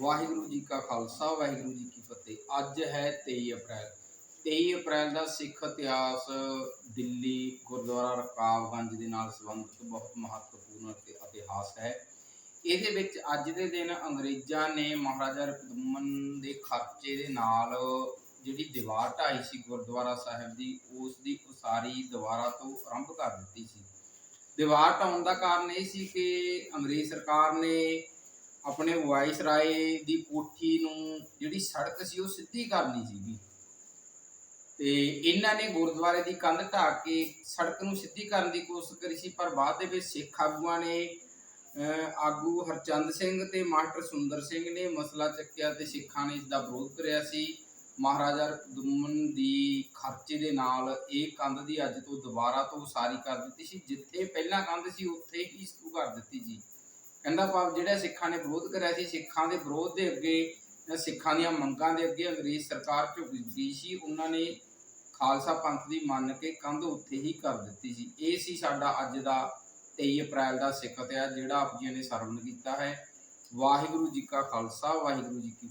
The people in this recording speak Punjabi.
ਵਾਹਿਗੁਰੂ ਜੀ ਕਾ ਖਾਲਸਾ, ਵਾਹਿਗੁਰੂ ਜੀ ਕੀ ਫਤਿਹ। ਅੱਜ ਹੈ 23 ਅਪ੍ਰੈਲ। 23 ਅਪ੍ਰੈਲ ਦਾ ਸਿੱਖ ਇਤਿਹਾਸ ਦਿੱਲੀ ਗੁਰਦੁਆਰਾ ਰਕਾਬਗੰਜ ਦੇ ਨਾਲ ਸੰਬੰਧਿਤ ਬਹੁਤ ਮਹੱਤਵਪੂਰਨ ਅਤੇ ਇਤਿਹਾਸ ਹੈ। ਇਹਦੇ ਵਿੱਚ ਅੱਜ ਦੇ ਦਿਨ ਅੰਗਰੇਜ਼ਾਂ ਨੇ ਮਹਾਰਾਜਾ ਰਕਦਮਨ ਦੇ ਖਰਚੇ ਦੇ ਨਾਲ ਜਿਹੜੀ ਦੀਵਾਰ ਢਾਈ ਸੀ ਗੁਰਦੁਆਰਾ ਸਾਹਿਬ ਦੀ, ਉਸ ਦੀ ਉਸਾਰੀ ਦੁਬਾਰਾ ਤੋਂ ਆਰੰਭ ਕਰ ਦਿੱਤੀ ਸੀ। ਦੀਵਾਰ ਢਾਉਣ ਦਾ ਕਾਰਨ ਇਹ ਸੀ ਕਿ ਅੰਗਰੇਜ਼ ਸਰਕਾਰ ਨੇ ਆਪਣੇ ਵਾਇਸ ਰਾਏ ਦੀ ਕੋਠੀ ਨੂੰ ਜਿਹੜੀ ਸੜਕ ਸੀ ਉਹ ਸਿੱਧੀ ਕਰਨੀ ਸੀਗੀ। ਤੇ ਇਹਨਾਂ ਨੇ ਗੁਰਦੁਆਰੇ ਦੀ ਕੰਧ ਢਾਹ ਕੇ ਸੜਕ ਨੂੰ ਸਿੱਧੀ ਕਰਨ ਦੀ ਕੋਸ਼ਿਸ਼ ਕਰੀ ਸੀ, ਪਰ ਬਾਅਦ ਦੇ ਵਿੱਚ ਸਿੱਖ ਆਗੂਆਂ ਨੇ ਆਗੂ ਹਰਚੰਦ ਸਿੰਘ ਤੇ ਮਾਸਟਰ ਸੁੰਦਰ ਸਿੰਘ ਨੇ ਮਸਲਾ ਚੱਕਿਆ ਤੇ ਸਿੱਖਾਂ ਨੇ ਇਸ ਦਾ ਵਿਰੋਧ ਕਰਿਆ ਸੀ। ਮਹਾਰਾਜਾ ਦੁਮਨ ਦੀ ਖਰਚੇ ਦੇ ਨਾਲ ਇਹ ਕੰਧ ਦੀ ਅੱਜ ਤੋਂ ਦੁਬਾਰਾ ਤੋਂ ਉਸਾਰੀ ਕਰ ਦਿੱਤੀ ਸੀ। ਜਿੱਥੇ ਪਹਿਲਾਂ ਕੰਧ ਸੀ, ਉੱਥੇ ਹੀ ਸ਼ੁਰੂ ਕਰ ਦਿੱਤੀ ਸੀ। ਕਹਿੰਦਾ ਭਾਵ ਜਿਹੜਾ ਸਿੱਖਾਂ ਨੇ ਵਿਰੋਧ ਕਰਿਆ ਸੀ, ਸਿੱਖਾਂ ਦੇ ਵਿਰੋਧ ਦੇ ਅੱਗੇ ਸਿੱਖਾਂ ਦੀਆਂ ਮੰਗਾਂ ਦੇ ਅੱਗੇ ਅੰਗਰੇਜ਼ ਸਰਕਾਰ ਝੁਕ ਗਈ ਸੀ, ਉਹਨਾਂ ਨੇ ਖਾਲਸਾ ਪੰਥ ਦੀ ਮੰਨ ਕੇ ਕੰਧ ਉੱਥੇ ਹੀ ਕਰ ਦਿੱਤੀ ਸੀ। ਇਹ ਸੀ ਸਾਡਾ ਅੱਜ ਦਾ 23 ਅਪ੍ਰੈਲ ਦਾ ਸਿੱਖ ਇਤਿਹਾਸ ਜਿਹੜਾ ਆਪ ਜੀ ਨੇ ਸਰਵਣ ਕੀਤਾ ਹੈ। ਵਾਹਿਗੁਰੂ ਜੀ ਕਾ ਖਾਲਸਾ, ਵਾਹਿਗੁਰੂ ਜੀ ਕੀ